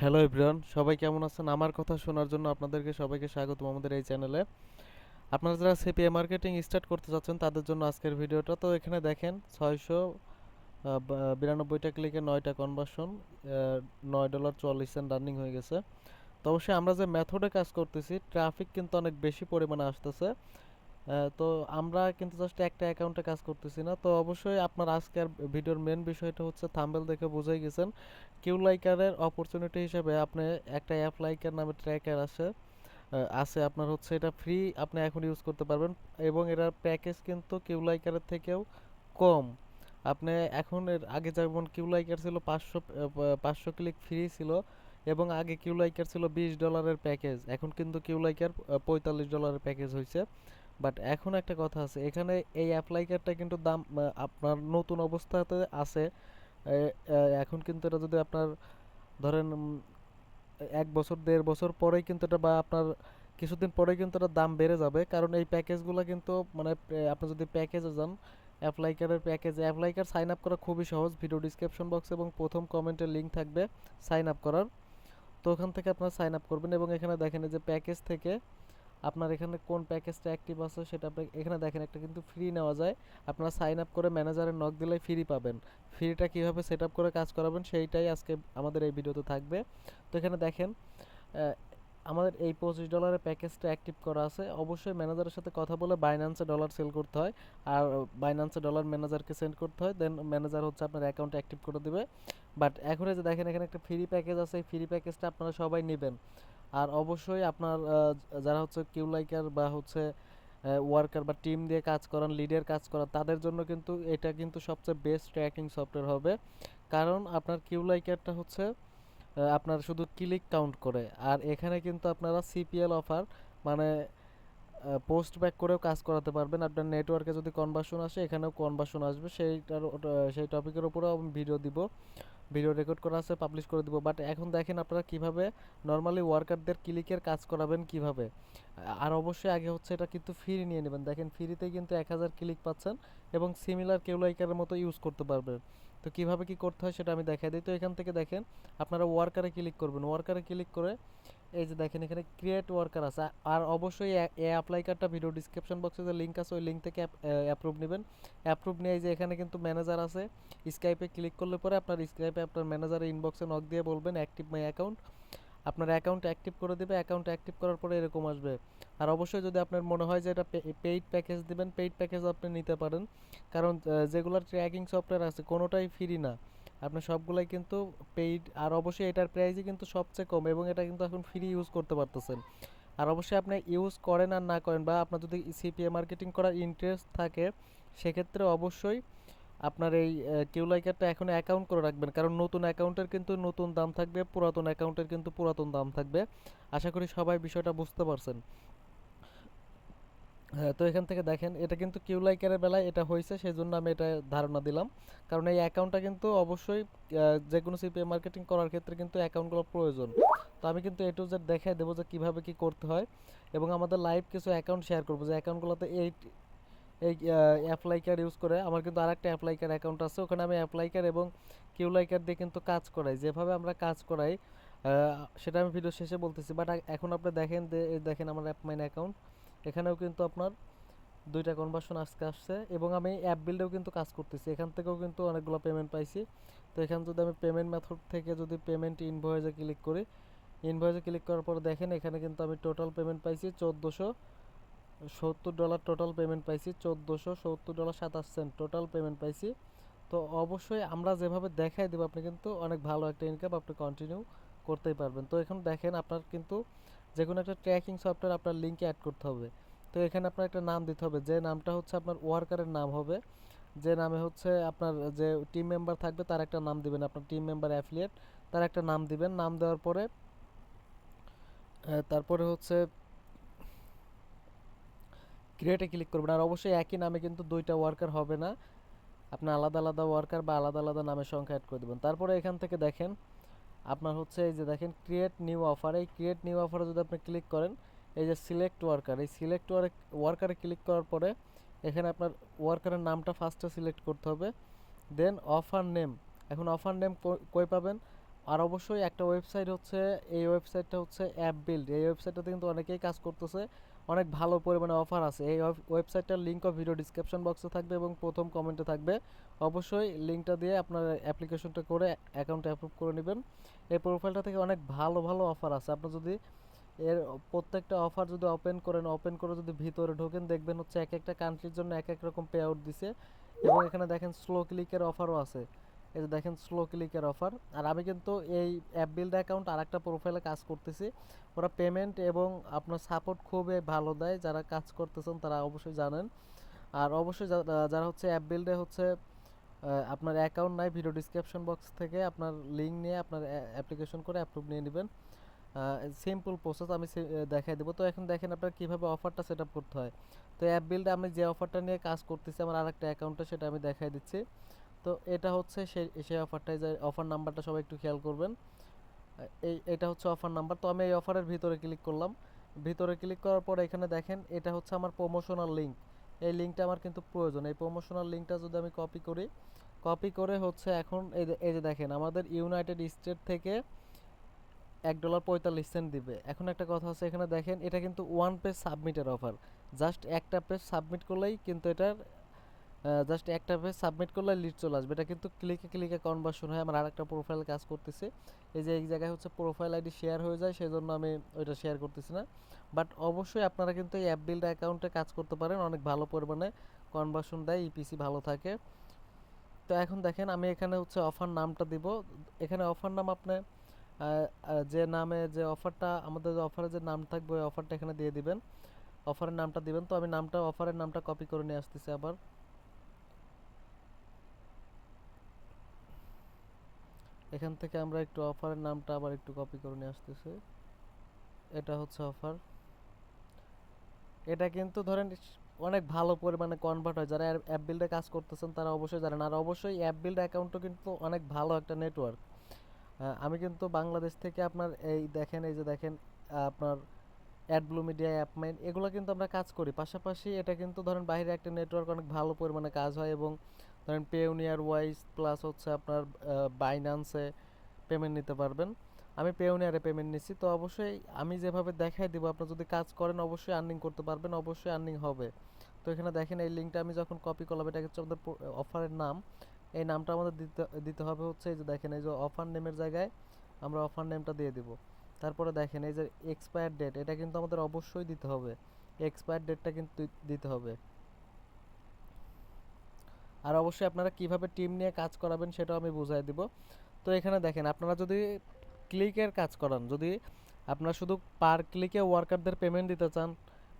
Hello everyone সবাই কেমন আছেন? আমার কথা শোনার জন্য আপনাদেরকে সবাইকে স্বাগত আমাদের এই চ্যানেলে। আপনারা যারা সিপিএ মার্কেটিং স্টার্ট করতে চাচ্ছেন তাদের জন্য আজকের ভিডিওটা। তো এখানে দেখেন, ছয়শো বিরানব্বইটা ক্লিকে নয়টা কনভার্সন নয় ডলার চুয়াল্লিশ সেন্ট রানিং হয়ে গেছে। তো অবশ্যই আমরা যে মেথডে কাজ করতেছি ট্রাফিক কিন্তু অনেক বেশি পরিমাণে আসতেছে। তো আমরা কিন্তু জাস্ট একটা অ্যাকাউন্টে কাজ করতেছি না। তো অবশ্যই আপনার আজকের ভিডিওর মেন বিষয়টা হচ্ছে থাম্বেল দেখে বুঝেই গেছেন। কিউ লাইকারের অপরচুনিটি হিসেবে আপনি একটা অ্যাপ লাইকার নামে ট্র্যাকার আছে। আছে আপনার হচ্ছে এটা ফ্রি আপনি এখন ইউজ করতে পারবেন এবং এটার প্যাকেজ কিন্তু কিউ লাইকারের থেকেও কম। আপনি এখন এর আগে যেমন কিউ লাইকার ছিল পাঁচশো পাঁচশো ক্লিক ফ্রি ছিল এবং আগে কিউ লাইকার ছিল বিশ ডলারের প্যাকেজ এখন কিন্তু কিউ লাইকার পঁয়তাল্লিশ ডলারের প্যাকেজ হয়েছে বাট এখন একটা কথা আছে, এখানে এই অ্যাপ্লাইকারটা কিন্তু দাম আপনার নতুন অবস্থাতে আছে। এখন কিন্তু এটা যদি আপনার ধরেন এক বছর, দেড় বছর পরেই কিন্তু এটা বা আপনার কিছুদিন পরে কিন্তু এটার দাম বেড়ে যাবে। কারণ এই প্যাকেজগুলো কিন্তু মানে আপনি যদি প্যাকেজে যান অ্যাপ্লাই অ্যাপ্লাইকারের প্যাকেজে অ্যাপ্লাইকার সাইন আপ করা খুবই সহজ। ভিডিও ডিসক্রিপশন বক্স এবং প্রথম কমেন্টের লিঙ্ক থাকবে সাইন আপ করার। তো ওখান থেকে আপনারা সাইন আপ করবেন এবং এখানে দেখেন যে প্যাকেজ থেকে আপনার এখানে কোন প্যাকেজটা অ্যাক্টিভ আছে সেটা আপনি এখানে দেখেন, একটা কিন্তু ফ্রি নেওয়া যায়। আপনারা সাইন আপ করে ম্যানেজারের নক দিলেই ফ্রি পাবেন। ফ্রিটা কীভাবে সেট আপ করে কাজ করাবেন সেইটাই আজকে আমাদের এই ভিডিওতে থাকবে। তো এখানে দেখেন আমাদের এই পঁচিশ ডলারের প্যাকেজটা অ্যাক্টিভ করা আছে। অবশ্যই ম্যানেজারের সাথে কথা বলে বাইন্যান্সে ডলার সেল করতে হয়। আর বাইন্যান্সে ডলার ম্যানেজারকে সেন্ড করতে হয়। দেন ম্যানেজার হচ্ছে আপনার অ্যাকাউন্ট অ্যাক্টিভ করে দেবে। বাট এখন যে দেখেন, এখানে একটা ফ্রি প্যাকেজ আছে। এই ফ্রি প্যাকেজটা আপনারা সবাই নেবেন। আর অবশ্যই আপনার যারা হচ্ছে কিউ লাইকার বা হচ্ছে ওয়ার্কার বা টিম দিয়ে কাজ করান লিডের কাজ করান, তাদের জন্য কিন্তু এটা কিন্তু সবচেয়ে বেস্ট ট্র্যাকিং সফটওয়্যার হবে। কারণ আপনার কিউ লাইকারটা হচ্ছে আপনার শুধু ক্লিক কাউন্ট করে। আর এখানে কিন্তু আপনারা সিপিএল অফার মানে পোস্ট ব্যাক করেও কাজ করাতে পারবেন। আপনার নেটওয়ার্কে যদি কনভার্সন আসে, এখানেও কনভার্সন আসবে। সেইটার সেই টপিকের উপরেও আমি ভিডিও দিব। ভিডিও রেকর্ড করা আছে পাবলিশ করে দিব। বাট এখন দেখেন আপনারা কীভাবে নর্মালি ওয়ার্কারদের ক্লিকের কাজ করাবেন কীভাবে। আর অবশ্যই আগে হচ্ছে এটা কিন্তু ফ্রি নিয়ে নেবেন। দেখেন ফ্রিতে কিন্তু এক হাজার ক্লিক পাচ্ছেন এবং সিমিলার কেউলাইকারের মতো ইউজ করতে পারবেন তো কীভাবে কি করতে হয় সেটা আমি দেখাই দিই। তো এখান থেকে দেখেন, আপনারা ওয়ার্কারে ক্লিক করবেন। ওয়ার্কারে ক্লিক করে এই যে দেখেন, এখানে ক্রিয়েট ওয়ার্কার আছে। আর অবশ্যই এ অ্যাপ্লাই কার্ডটা ভিডিও ডিসক্রিপশন বক্সে যে লিঙ্ক আছে, ওই লিঙ্ক থেকে অ্যাপ্রুভ নেবেন। অ্যাপ্রুভ নিয়ে যে এখানে কিন্তু ম্যানেজার আছে। স্কাইপে ক্লিক করলে পরে আপনার স্কাইপে আপনার ম্যানেজারের ইনবক্সে নক দিয়ে বলবেন অ্যাক্টিভ মাই অ্যাকাউন্ট আপনার অ্যাকাউন্ট অ্যাক্টিভ করে দেবে। অ্যাকাউন্ট অ্যাক্টিভ করার পরে এরকম আসবে। আর অবশ্যই যদি আপনার মনে হয় যে এটা পেইড প্যাকেজ দিবেন পেইড প্যাকেজ আপনি নিতে পারেন। কারণ যেগুলোর ট্র্যাকিং সফটওয়্যার আছে, কোনোটাই ফ্রি না। আপনার সবগুলাই কিন্তু পেইড আর অবশ্যই এটার প্রাইসই কিন্তু সবচেয়ে কম এবং এটা কিন্তু এখন ফ্রি ইউজ করতে পারতেছেন। আর অবশ্যই আপনি ইউজ করেন আর না করেন বা আপনার যদি সিপিএ মার্কেটিং করার ইন্টারেস্ট থাকে, সেক্ষেত্রে অবশ্যই আপনার এই কিউ লাইকারটা এখন অ্যাকাউন্ট করে রাখবেন। কারণ নতুন অ্যাকাউন্টের কিন্তু নতুন দাম থাকবে, পুরাতন অ্যাকাউন্টের কিন্তু পুরাতন দাম থাকবে। আশা করি সবাই বিষয়টা বুঝতে পারছেন। হ্যাঁ তো এখান থেকে দেখেন, এটা কিন্তু কিউ লাইকারের বেলায় এটা হয়েছে সেই জন্য আমি এটা ধারণা দিলাম। কারণ এই অ্যাকাউন্টটা কিন্তু অবশ্যই যে কোনো সিপিএ মার্কেটিং করার ক্ষেত্রে কিন্তু অ্যাকাউন্টগুলো প্রয়োজন। তো আমি কিন্তু এ টু জেড দেখাই দেবো যে কীভাবে কী করতে হয় এবং আমাদের লাইভ কিছু অ্যাকাউন্ট শেয়ার করব। যে অ্যাকাউন্টগুলোতে এই এই অ্যাপ্লাইকার ইউজ করে, আমার কিন্তু আরেকটা অ্যাপ্লাইকার অ্যাকাউন্ট আছে, ওখানে আমি অ্যাপ্লাইকার এবং কিউ লাইকার দিয়ে কিন্তু কাজ করাই। যেভাবে আমরা কাজ করাই সেটা আমি ভিডিও শেষে বলতেছি। বাট এখন আপনি দেখেন দেখেন আমার অ্যাপ মাইন অ্যাকাউন্ট এখানেও কিন্তু আপনার দুইটা কনভার্সন আজকে আসছে এবং আমি অ্যাপ বিল্ডেও কিন্তু কাজ করতেছি। এখান থেকেও কিন্তু অনেকগুলো পেমেন্ট পাইছি। তো এখানে যদি আমি পেমেন্ট মেথড থেকে যদি পেমেন্ট ইনভয়েসে ক্লিক করি ইনভয়েসে ক্লিক করার পর দেখেন এখানে কিন্তু আমি টোটাল পেমেন্ট পাইছি চোদ্দোশো সত্তর ডলার টোটাল পেমেন্ট পাইছি, চোদ্দোশো সত্তর ডলার সাতাশ সেন্ট টোটাল পেমেন্ট পাইছি। তো অবশ্যই আমরা যেভাবে দেখাই দেবো, আপনি কিন্তু অনেক ভালো একটা ইনকাম আপনি কন্টিনিউ করতেই পারবেন। তো এখন দেখেন আপনার কিন্তু যে কোনো একটা ট্র্যাকিং সফটওয়্যার আপনার লিঙ্কে অ্যাড করতে হবে। তো এখানে আপনার একটা নাম দিতে হবে, যে নামটা হচ্ছে আপনার ওয়ার্কারের নাম হবে। যে নামে হচ্ছে আপনার যে টিম মেম্বার থাকবে, তার একটা নাম দিবেন, আপনার টিম মেম্বার অ্যাফিলিয়েট তার একটা নাম দিবেন। নাম দেওয়ার পরে তারপরে হচ্ছে ক্রিয়েটে ক্লিক করবেন। আর অবশ্যই একই নামে কিন্তু দুইটা ওয়ার্কার হবে না। আপনি আলাদা আলাদা ওয়ার্কার বা আলাদা আলাদা নামের সংখ্যা অ্যাড করে দেবেন। তারপরে এখান থেকে দেখেন আপনার হচ্ছে এই যে দেখেন ক্রিয়েট নিউ অফার এই ক্রিয়েট নিউ অফারে যদি আপনি ক্লিক করেন, এই যে সিলেক্ট ওয়ার্কার এই সিলেক্ট ওয়ার্কারে ক্লিক করার পরে এখানে আপনার ওয়ার্কারের নামটা ফার্স্টে সিলেক্ট করতে হবে দেন অফার নেম এখন অফার নেম কই পাবেন? আর অবশ্যই একটা ওয়েবসাইট হচ্ছে, এই ওয়েবসাইটটা হচ্ছে অ্যাপ বিল্ড এই ওয়েবসাইটটাতে কিন্তু অনেকেই কাজ করতেছে। অনেক ভালো পরিমাণে অফার আছে। এই ওয়েবসাইটটার লিঙ্কও ভিডিও ডিসক্রিপশন বক্সে থাকবে এবং প্রথম কমেন্টে থাকবে। অবশ্যই লিঙ্কটা দিয়ে আপনার অ্যাপ্লিকেশনটা করে অ্যাকাউন্টে অ্যাপ্রুভ করে নেবেন। এই প্রোফাইলটা থেকে অনেক ভালো ভালো অফার আছে। আপনি যদি এর প্রত্যেকটা অফার যদি ওপেন করেন ওপেন করে যদি ভিতরে ঢোকেন, দেখবেন হচ্ছে এক একটা কান্ট্রির জন্য এক এক রকম পে আউট দিছে। এবং এখানে দেখেন স্লো ক্লিকের অফারও আছে। এই যে দেখেন স্লো ক্লিকের অফার আর আমি কিন্তু এই অ্যাপ বিল্ড অ্যাকাউন্ট আর একটা প্রোফাইলে কাজ করতেছি। ওরা পেমেন্ট এবং আপনার সাপোর্ট খুবই ভালো দেয়। যারা কাজ করতেছেন তারা অবশ্যই জানেন। আর অবশ্যই যারা হচ্ছে অ্যাপ বিল্ডে হচ্ছে আপনার অ্যাকাউন্ট নাই ভিডিও ডিসক্রিপশন বক্স থেকে আপনার লিঙ্ক নিয়ে আপনার অ্যাপ্লিকেশন করে অ্যাপ্রুভ নিয়ে নেবেন। সিম্পল প্রসেস আমি দেখাই দেবো। তো এখন দেখেন আপনার কীভাবে অফারটা সেট করতে হয়। তো অ্যাপ বিল্ডে আমি যে অফারটা নিয়ে কাজ করতেছি, আমার আরেকটা অ্যাকাউন্টে সেটা আমি দেখাই দিচ্ছি। তো এটা হচ্ছে সেই সেই অফারটাই যে অফার নাম্বারটা সবাই একটু খেয়াল করবেন। এই এটা হচ্ছে অফার নাম্বার তো আমি এই অফারের ভিতরে ক্লিক করলাম। ভিতরে ক্লিক করার পর এখানে দেখেন, এটা হচ্ছে আমার প্রমোশনাল লিঙ্ক এই লিঙ্কটা আমার কিন্তু প্রয়োজন। এই প্রমোশনাল লিঙ্কটা যদি আমি কপি করি কপি করে হচ্ছে এখন এই যে- দেখেন, আমাদের ইউনাইটেড স্টেট থেকে এক ডলার পঁয়তাল্লিশ সেন্ট দিবে। এখন একটা কথা আছে এখানে দেখেন, এটা কিন্তু ওয়ান পেজ সাবমিটের অফার জাস্ট একটা পেজ সাবমিট করলেই কিন্তু এটার জাস্ট একটা পেজ সাবমিট করলে লিড চলে আসবে। এটা কিন্তু ক্লিকে ক্লিকে কনভার্সন হয় আমার আরেকটা প্রোফাইল কাজ করতেছে। এই যে, এই জায়গায় হচ্ছে প্রোফাইল আইডি শেয়ার হয়ে যায় সেই জন্য আমি ওইটা শেয়ার করতেছি না। বাট অবশ্যই আপনারা কিন্তু এই অ্যাপ বিল্ড অ্যাকাউন্টে কাজ করতে পারেন, অনেক ভালো পরিমাণে কনভার্সন দেয় ইপিসি ভালো থাকে। তো এখন দেখেন, আমি এখানে হচ্ছে অফার নামটা দিব। এখানে অফার নাম আপনি যে নামে যে অফারটা আমাদের যে অফারে যে নাম থাকবে, ওই অফারটা এখানে দিয়ে দিবেন। অফারের নামটা দিবেন। তো আমি নামটা অফারের নামটা কপি করে নিয়ে আসতেছি আবার। এখান থেকে আমরা একটু অফারের নামটা আবার একটু কপি করে নিয়ে আসতেছি। এটা হচ্ছে অফার। এটা কিন্তু ধরেন অনেক ভালো পরিমাণে কনভার্ট হয়। যারা অ্যাপ বিল্ডে কাজ করতেছেন তারা অবশ্যই জানেন। আর অবশ্যই অ্যাপ বিল্ড অ্যাকাউন্টও কিন্তু অনেক ভালো একটা নেটওয়ার্ক আমি কিন্তু বাংলাদেশ থেকে আপনার এই দেখেন, এই যে দেখেন, আপনার অ্যাডব্লু মিডিয়া অ্যাপমাইন এগুলো কিন্তু আমরা কাজ করি। পাশাপাশি এটা কিন্তু ধরেন বাইরে একটা নেটওয়ার্ক অনেক ভালো পরিমাণে কাজ হয় এবং ধরেন পেউনিয়ার ওয়াইজ প্লাস হচ্ছে আপনার বাইনান্সে পেমেন্ট নিতে পারবেন। আমি পেউনিয়ারে পেমেন্ট নিচ্ছি তো অবশ্যই আমি যেভাবে দেখাই দেবো, আপনার যদি কাজ করেন, অবশ্যই আর্নিং করতে পারবেন, অবশ্যই আর্নিং হবে। তো এখানে দেখেন এই লিঙ্কটা আমি যখন কপি করলাম, এটা হচ্ছে আমাদের অফারের নাম। এই নামটা আমাদের দিতে দিতে হবে হচ্ছে এই যে দেখেন, এই যে অফার নেমের জায়গায় আমরা অফার নেমটা দিয়ে দিব। তারপরে দেখেন এই যে এক্সপায়ার ডেট এটা কিন্তু আমাদের অবশ্যই দিতে হবে। এক্সপায়ার ডেটটা কিন্তু দিতে হবে। আর অবশ্যই আপনারা কীভাবে টিম নিয়ে কাজ করাবেন সেটাও আমি বুঝাই দিব। তো এখানে দেখেন, আপনারা যদি ক্লিকের কাজ করান, যদি আপনারা শুধু পার ক্লিকে ওয়ার্কারদের পেমেন্ট দিতে চান,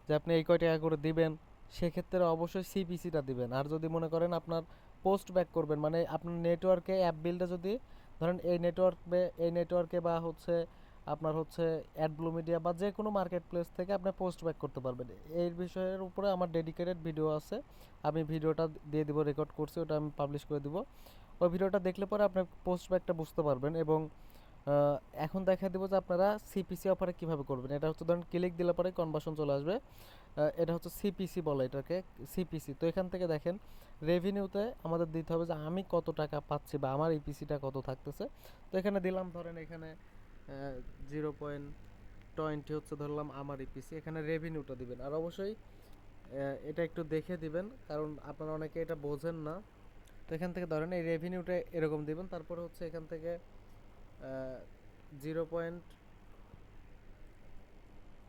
যে আপনি এই কয় টাকা করে দিবেন, সেক্ষেত্রে অবশ্যই সিপিসিটা দিবেন। আর যদি মনে করেন আপনার পোস্ট ব্যাক করবেন মানে আপনার নেটওয়ার্কে, অ্যাপ বিলটা যদি ধরেন এই নেটওয়ার্কে এই নেটওয়ার্কে বা হচ্ছে আপনার হচ্ছে অ্যাডব্লু মিডিয়া বা যে কোনো মার্কেট প্লেস থেকে আপনি পোস্ট ব্যাক করতে পারবেন। এই বিষয়ের উপরে আমার ডেডিকেটেড ভিডিও আছে। আমি ভিডিওটা দিয়ে দিব রেকর্ড করছি, ওটা আমি পাবলিশ করে দিব। ওই ভিডিওটা দেখলে পরে আপনি পোস্ট ব্যাকটা বুঝতে পারবেন এবং এখন দেখা দেবো যে আপনারা সিপিসি অফারে কীভাবে করবেন। এটা হচ্ছে ধরেন ক্লিক দিলে পরে কনভার্সন চলে আসবে। এটা হচ্ছে সিপিসি বলে এটাকে সিপিসি তো এখান থেকে দেখেন রেভিনিউতে আমাদের দিতে হবে যে আমি কত টাকা পাচ্ছি বা আমার ইপিসিটা কত থাকতেছে। তো এখানে দিলাম ধরেন এখানে জিরো পয়েন্ট টোয়েন্টি হচ্ছে ধরলাম আমার ইপিসি এখানে রেভিনিউটা দিবেন। আর অবশ্যই এটা একটু দেখে দিবেন, কারণ আপনারা অনেকে এটা বোঝেন না। তো এখান থেকে ধরেন এই রেভিনিউটা এরকম দিবেন, তারপরে হচ্ছে এখান থেকে জিরো পয়েন্ট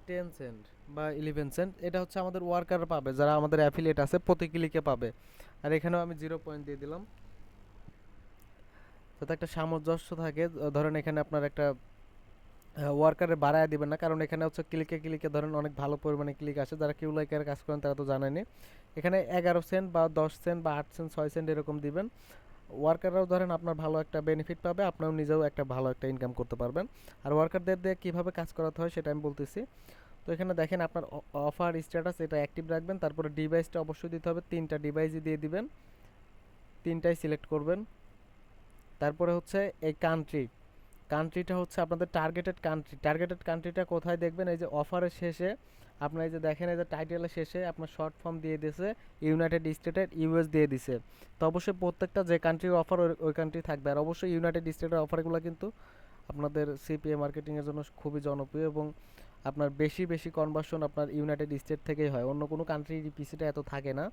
টেন সেন্ট বা ইলেভেন সেন্ট এটা হচ্ছে আমাদের ওয়ার্কার পাবে, যারা আমাদের অ্যাফিলিয়েট আছে প্রতি ক্লিকে পাবে। আর এখানেও আমি জিরো পয়েন্ট দিয়ে দিলাম। যাতে একটা সামঞ্জস্য থাকে ধরেন এখানে আপনার একটা ওয়ার্কারে বাড়ায় দিবেন না। কারণ এখানে হচ্ছে ক্লিকে ক্লিকে ধরেন অনেক ভালো পরিমাণে ক্লিক আসে। যারা কিউ লাইকের কাজ করেন তারা তো জানেনি এখানে এগারো সেন্ট বা দশ সেন্ট বা আট সেন্ট ছয় সেন্ট এরকম দিবেন। ওয়ার্কাররাও ধরেন আপনার ভালো একটা বেনিফিট পাবে, আপনিও নিজেও একটা ভালো একটা ইনকাম করতে পারবেন। আর ওয়ার্কারদের দিয়ে কীভাবে কাজ করাতে হয় সেটা আমি বলতেছি। তো এখানে দেখেন আপনার অফার স্ট্যাটাস এটা অ্যাক্টিভ রাখবেন। তারপরে ডিভাইসটা অবশ্যই দিতে হবে। তিনটা ডিভাইসই দিয়ে দিবেন। তিনটাই সিলেক্ট করবেন। তারপরে হচ্ছে এই কান্ট্রি কান্ট্রিটা হচ্ছে আপনাদের টার্গেটেড কান্ট্রি টার্গেটেড কান্ট্রিটা কোথায় দেখবেন? এই যে অফারের শেষে আপনার এই যে দেখেন, এই যে টাইটেলের শেষে আপনার শর্ট ফর্ম দিয়ে দিয়েছে ইউনাইটেড স্টেটের ইউএস দিয়ে দিছে তো অবশ্যই প্রত্যেকটা যে কান্ট্রির অফার ওই কান্ট্রি থাকবে। আর অবশ্যই ইউনাইটেড স্টেটের অফারগুলো কিন্তু আপনাদের সিপিএ মার্কেটিংয়ের জন্য খুবই জনপ্রিয় এবং আপনার বেশি বেশি কনভার্সন আপনার ইউনাইটেড স্টেট থেকেই হয়। অন্য কোনো কান্ট্রির পিসিটা এত থাকে না।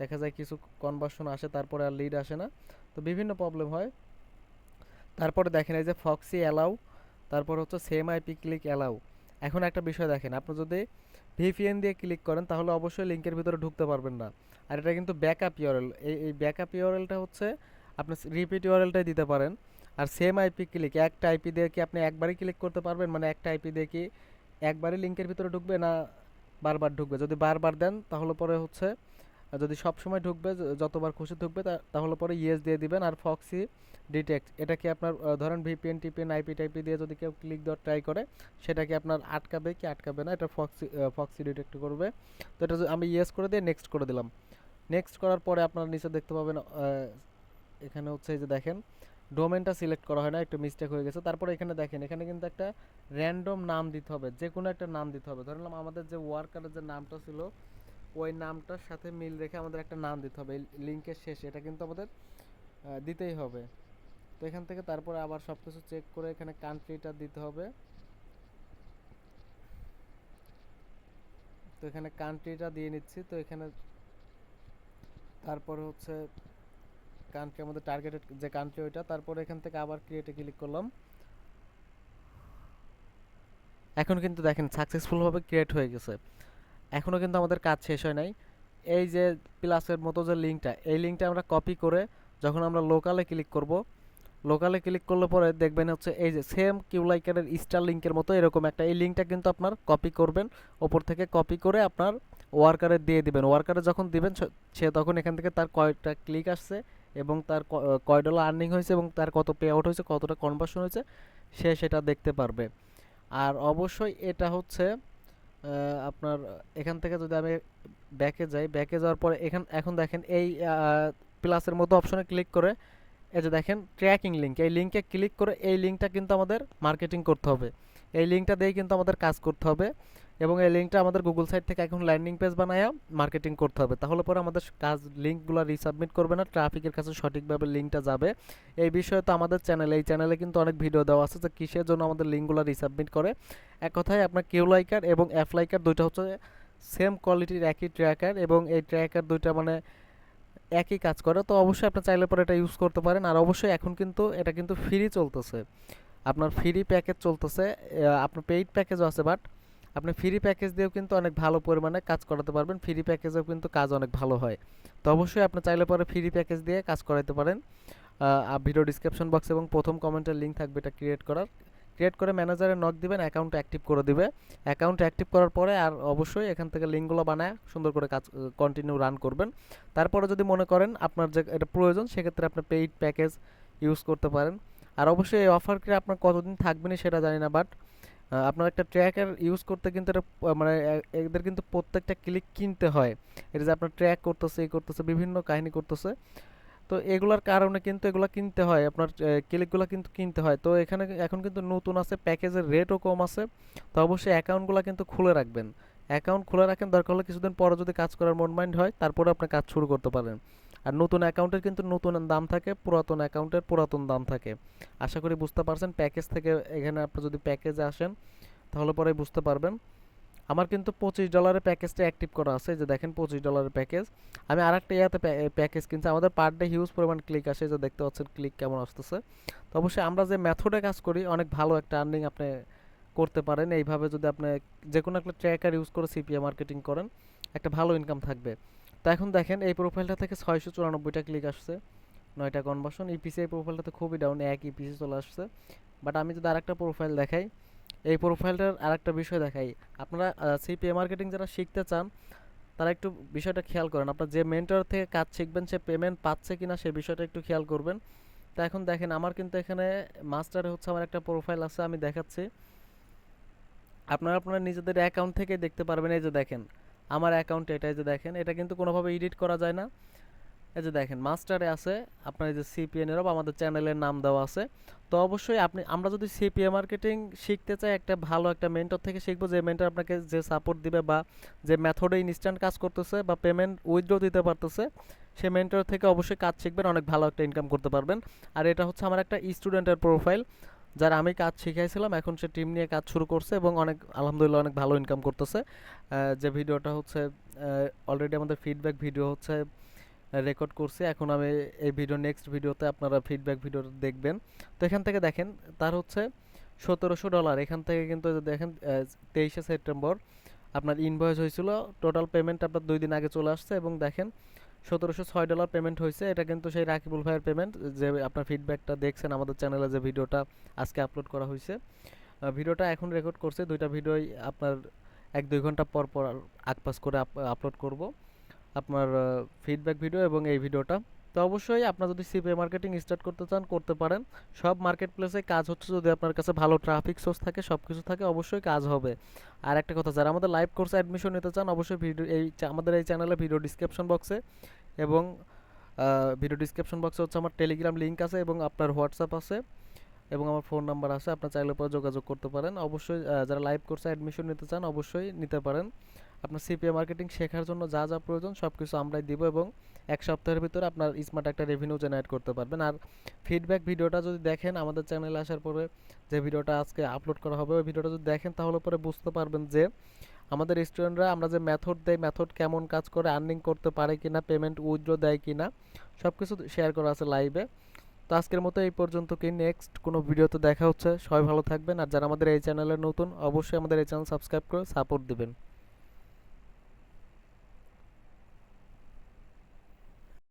দেখা যায় কিছু কনভার্সন আসে, তারপরে আর লিড আসে না। তো বিভিন্ন প্রবলেম হয়। তারপরে দেখেন এই যে ফক্সি অ্যালাউ তারপর হচ্ছে সেম আইপি ক্লিক অ্যালাউ এখন একটা বিষয় দেখেন, আপনি যদি ভিপিএন দিয়ে ক্লিক করেন, তাহলে অবশ্যই লিঙ্কের ভিতরে ঢুকতে পারবেন না। আর এটা কিন্তু ব্যাকআপ ইউআরএল এই এই ব্যাকআপ ইউআরএলটা হচ্ছে আপনি রিপিট ইউআরএলটাই দিতে পারেন। আর সেম আইপি ক্লিক একটা আইপি দিয়ে কি আপনি একবারই ক্লিক করতে পারবেন? মানে একটা আইপি দিয়ে কি একবারই লিঙ্কের ভিতরে ঢুকবে না বারবার ঢুকবে? যদি বারবার দেন, তাহলে পরে হচ্ছে যদি সব সময় ঢুকবে যতবার খুশি ঢুকবে তাহলে পরে ইয়েস দিয়ে দিবেন আর ফক্সি ডিটেক্ট এটা কি আপনার ধরেন ভিপিএন টিপিএন আইপি টাইপি দিয়ে যদি কেউ ক্লিক দেওয়ার ট্রাই করে, সেটা কি আপনার আটকাবে কি আটকাবে না? এটা ফক্সি ফক্সি ডিটেক্ট করবে। তো এটা আমি ইয়েস করে দিয়ে নেক্সট করে দিলাম। নেক্সট করার পরে আপনার নিচে দেখতে পাবেন এখানে হচ্ছে যে দেখেন ডোমেনটা সিলেক্ট করা হয় না, একটু মিস্টেক হয়ে গেছে। তারপরে এখানে দেখেন, এখানে কিন্তু একটা র্যান্ডম নাম দিতে হবে যে কোনো একটা নাম দিতে হবে। ধরলাম আমাদের যে ওয়ার্কারের যে নামটা ছিল ওই নামটার সাথে মিল রেখে আমাদের একটা নাম দিতে হবে। লিঙ্কের শেষে এটা কিন্তু আমাদের দিতেই হবে। তো এখান থেকে তারপরে আবার সব কিছু চেক করে এখানে কান্ট্রিটা দিতে হবে। তো এখানে কান্ট্রিটা দিয়ে নিচ্ছি। তো এখানে তারপরে হচ্ছে কান্ট্রি আমাদের টার্গেটেড যে কান্ট্রি ওইটা, তারপরে এখান থেকে আবার ক্রিয়েটে ক্লিক করলাম। এখন কিন্তু দেখেন সাকসেসফুলভাবে ক্রিয়েট হয়ে গেছে। এখনও কিন্তু আমাদের কাজ শেষ হয় নাই। এই যে প্লাসের মতো যে লিঙ্কটা, এই লিঙ্কটা আমরা কপি করে যখন আমরা লোকালে ক্লিক করব লোকালে ক্লিক করলে পরে দেখবেন হচ্ছে এই যে সেম কিউলাইকারের স্টার লিঙ্কের মতো এরকম একটা, এই লিঙ্কটা কিন্তু আপনার কপি করবেন, ওপর থেকে কপি করে আপনার ওয়ার্কারে দিয়ে দিবেন। ওয়ার্কারে যখন দিবেন সে তখন এখান থেকে তার কয়টা ক্লিক আসছে এবং তার কয় ডলার আর্নিং হয়েছে এবং তার কত পে আউট হয়েছে, কতটা কনভার্সন হয়েছে, সে সেটা দেখতে পারবে। আর অবশ্যই এটা হচ্ছে আপনার, এখান থেকে যদি আমি ব্যাকে যাই ব্যাকে যাওয়ার পরে এখান, এখন দেখেন এই প্লাসের মতো অপশনে ক্লিক করে, এই যে দেখেন ট্র্যাকিং লিঙ্ক এই লিঙ্কে ক্লিক করে এই লিঙ্কটা কিন্তু আমাদের মার্কেটিং করতে হবে। এই লিঙ্কটা দিয়েই কিন্তু আমাদের কাজ করতে হবে। এবং এই লিঙ্কটা আমাদের গুগল সাইট থেকে এখন ল্যান্ডিং পেজ বানায় মার্কেটিং করতে হবে। তাহলে পরে আমাদের কাজ লিঙ্কগুলো রিসাবমিট করবে না ট্রাফিকের কাছে সঠিকভাবে লিঙ্কটা যাবে। এই বিষয়ে তো আমাদের চ্যানেলে এই চ্যানেলে কিন্তু অনেক ভিডিও দেওয়া আছে যে কিসের জন্য আমাদের লিঙ্কগুলো রিসাবমিট করে। এক কথায় আপনার কিউ লাইকার এবং অ্যাপ লাইকার দুইটা হচ্ছে সেম কোয়ালিটির একই ট্র্যাকার এবং এই ট্র্যাকার দুইটা মানে একই কাজ করে। তো অবশ্যই আপনি চাইলে পরে এটা ইউজ করতে পারেন। আর অবশ্যই এখন কিন্তু এটা কিন্তু ফ্রি চলতেছে। আপনার ফ্রি প্যাকেজ চলতেছে। আপনার পেইড প্যাকেজও আছে বাট আপনি ফ্রি প্যাকেজ দিয়েও কিন্তু অনেক ভালো পরিমাণে কাজ করাতে পারবেন। ফ্রি প্যাকেজেও কিন্তু কাজ অনেক ভালো হয়। তো অবশ্যই আপনি চাইলে পরে ফ্রি প্যাকেজ দিয়ে কাজ করাতে পারেন। ভিডিও ডিসক্রিপশন বক্স এবং প্রথম কমেন্টের লিঙ্ক থাকবে এটা ক্রিয়েট করার। ক্রিয়েট করে ম্যানেজারে নক দিবেন অ্যাকাউন্ট অ্যাক্টিভ করে দিবে। অ্যাকাউন্ট অ্যাক্টিভ করার পরে আর অবশ্যই এখান থেকে লিঙ্কগুলো বানায় সুন্দর করে কাজ কন্টিনিউ রান করবেন। তারপরে যদি মনে করেন আপনার যে এটা প্রয়োজন, সেক্ষেত্রে আপনি পেইড প্যাকেজ ইউজ করতে পারেন। আর অবশ্যই এই অফারটি আপনার কতদিন থাকবেনি সেটা জানি না বাট আপনার একটা ট্র্যাকার ইউজ করতে কিন্তু এটা মানে এদের কিন্তু প্রত্যেকটা ক্লিক কিনতে হয়। এটা যে আপনার ট্র্যাক করতেছে, এই করতেছে, বিভিন্ন কাহিনী করতেছে। তো এগুলার কারণে কিন্তু এগুলো কিনতে হয়। আপনার ক্লিকগুলো কিন্তু কিনতে হয়। তো এখানে এখন কিন্তু নতুন আছে প্যাকেজের রেটও কম আছে। তো অবশ্যই অ্যাকাউন্টগুলো কিন্তু খুলে রাখবেন। অ্যাকাউন্ট খুলে রাখেন, দরকার হলে কিছুদিন পরে যদি কাজ করার মন মাইন্ড হয়, তারপরে আপনি কাজ শুরু করতে পারেন। আর নতুন অ্যাকাউন্টের কিন্তু নতুন দাম থাকে, পুরাতন অ্যাকাউন্টের পুরাতন দাম থাকে। আশা করি বুঝতে পারছেন, প্যাকেজ থেকে এখানে আপনি যদি প্যাকেজে আসেন, তাহলে পরে বুঝতে পারবেন। আমার কিন্তু পঁচিশ ডলারের প্যাকেজটা অ্যাক্টিভ করা আছে যে দেখেন পঁচিশ ডলারের প্যাকেজ। আমি আর একটা ইয়াতে প্যাকেজ কিনছি, আমাদের পার ডে হিউজ পরিমাণ ক্লিক আসে যে দেখতে পাচ্ছেন ক্লিক কেমন আসতেছে। তো অবশ্যই আমরা যে মেথডে কাজ করি, অনেক ভালো একটা আর্নিং আপনি করতে পারেন। এইভাবে যদি আপনি যে কোনো একটা ট্র্যাকার ইউজ করে সিপিএ মার্কেটিং করেন, একটা ভালো ইনকাম থাকবে। তো এখন দেখেন, এই প্রোফাইলটা থেকে ছয়শো চুরানব্বইটা ক্লিক আসছে, নয়টা কনভার্সন ইপিসি এই প্রোফাইলটাতে খুবই ডাউন এক ইপিসি চলে আসছে। বাট আমি যদি আরেকটা প্রোফাইল দেখাই, এই প্রোফাইলটার আরেকটা বিষয় দেখাই। আপনারা সিপিএ মার্কেটিং যারা শিখতে চান, তারা একটু বিষয়টা খেয়াল করেন। আপনার যে মেন্টর থেকে কাজ শিখবেন, সে পেমেন্ট পাচ্ছে কিনা, সে বিষয়টা একটু খেয়াল করবেন। তা এখন দেখেন, আমার কিন্তু এখানে মাস্টারে হচ্ছে আমার একটা প্রোফাইল আছে, আমি দেখাচ্ছি। আপনারা আপনারা নিজেদের অ্যাকাউন্ট থেকে দেখতে পারবেন, এই যে দেখেন। আমার অ্যাকাউন্ট এটা যে দেখেন, এটা কিন্তু কোনোভাবে এডিট করা যায় না। এই যে দেখেন মাস্টারে আছে, আপনার এই যে সিপিএন এরও আমাদের চ্যানেলের নাম দেওয়া আছে। তো অবশ্যই আপনি, আমরা যদি সিপিএ মার্কেটিং শিখতে চাই, একটা ভালো একটা মেন্টর থেকে শিখব, যে মেন্টর আপনাকে যে সাপোর্ট দিবে বা যে মেথডে ইনস্ট্যান্ট কাজ করতেছে বা পেমেন্ট উইথড্র দিতে পারতেছে, সে মেন্টর থেকে অবশ্যই কাজ শিখবেন, অনেক ভালো একটা ইনকাম করতে পারবেন। আর এটা হচ্ছে আমার একটা স্টুডেন্টের প্রোফাইল যারা আমি কাজ শিখাইছিলাম, এখন সে টিম নিয়ে কাজ শুরু করছে এবং অনেক, আলহামদুলিল্লাহ অনেক ভালো ইনকাম করতেছে। যে ভিডিওটা হচ্ছে অলরেডি আমাদের ফিডব্যাক ভিডিও হচ্ছে রেকর্ড করছি। এখন আমি এই ভিডিও নেক্সট ভিডিওতে আপনারা ফিডব্যাক ভিডিও দেখবেন। তো এখান থেকে দেখেন, তার হচ্ছে সতেরোশো ডলার এখান থেকে কিন্তু দেখেন তেইশে সেপ্টেম্বর আপনার ইনভয়েস হয়েছিল। টোটাল পেমেন্ট আপনার দুই দিন আগে চলে আসছে এবং দেখেন সতেরোশো ছয় ডলার পেমেন্ট হয়েছে। এটা কিন্তু সেই রাকিবুল ভাইয়ের পেমেন্ট যে আপনার ফিডব্যাকটা দেখছেন আমাদের চ্যানেলে যে ভিডিওটা আজকে আপলোড করা হয়েছে। ভিডিওটা এখন রেকর্ড করছে। দুইটা ভিডিওই আপনার এক দুই ঘণ্টা পর পর আকপাস করে আপলোড করব। আপনার ফিডব্যাক ভিডিও এবং এই ভিডিওটা। তো অবশ্যই আপনার যদি সিপিএ মার্কেটিং স্টার্ট করতে চান, করতে পারেন। সব মার্কেট প্লেসে কাজ হচ্ছে যদি আপনার কাছে ভালো ট্রাফিক সোর্স থাকে সব কিছু থাকে, অবশ্যই কাজ হবে। আর একটা কথা, যারা আমাদের লাইভ কোর্সে অ্যাডমিশন নিতে চান, অবশ্যই ভিডিও এই আমাদের এই চ্যানেলে ভিডিও ডিসক্রিপশন বক্সে এবং ভিডিও ডিসক্রিপশন বক্সে হচ্ছে আমার টেলিগ্রাম লিঙ্ক আছে এবং আপনার হোয়াটসঅ্যাপ আছে এবং আমার ফোন নাম্বার আছে, আপনার চাইলে পরে যোগাযোগ করতে পারেন। অবশ্যই যারা লাইভ কোর্সে অ্যাডমিশন নিতে চান, অবশ্যই নিতে পারেন। আপনার সিপিএ মার্কেটিং শেখার জন্য যা যা প্রয়োজন সব কিছু আমরাই দিব এবং এক সপ্তাহের ভিতরে আপনার স্মার্ট একটা রেভিনিউ জেনারেট করতে পারবেন। আর ফিডব্যাক ভিডিওটা যদি দেখেন, আমাদের চ্যানেলে আসার পরে যে ভিডিওটা আজকে আপলোড করা হবে, ওই ভিডিওটা যদি দেখেন, তাহলে পরে বুঝতে পারবেন যে আমাদের স্টুডেন্টরা আমরা যে মেথড দেই মেথড কেমন কাজ করে আর্নিং করতে পারে কিনা পেমেন্ট উইথড্র দেয় কিনা সব কিছু শেয়ার করা আছে লাইভে তো আজকের মতো এই পর্যন্ত কি? নেক্সট কোনো ভিডিওতে দেখা হচ্ছে। সবাই ভালো থাকবেন। আর যারা আমাদের এই চ্যানেলে নতুন, অবশ্যই আমাদের এই চ্যানেল সাবস্ক্রাইব করে সাপোর্ট দিবেন।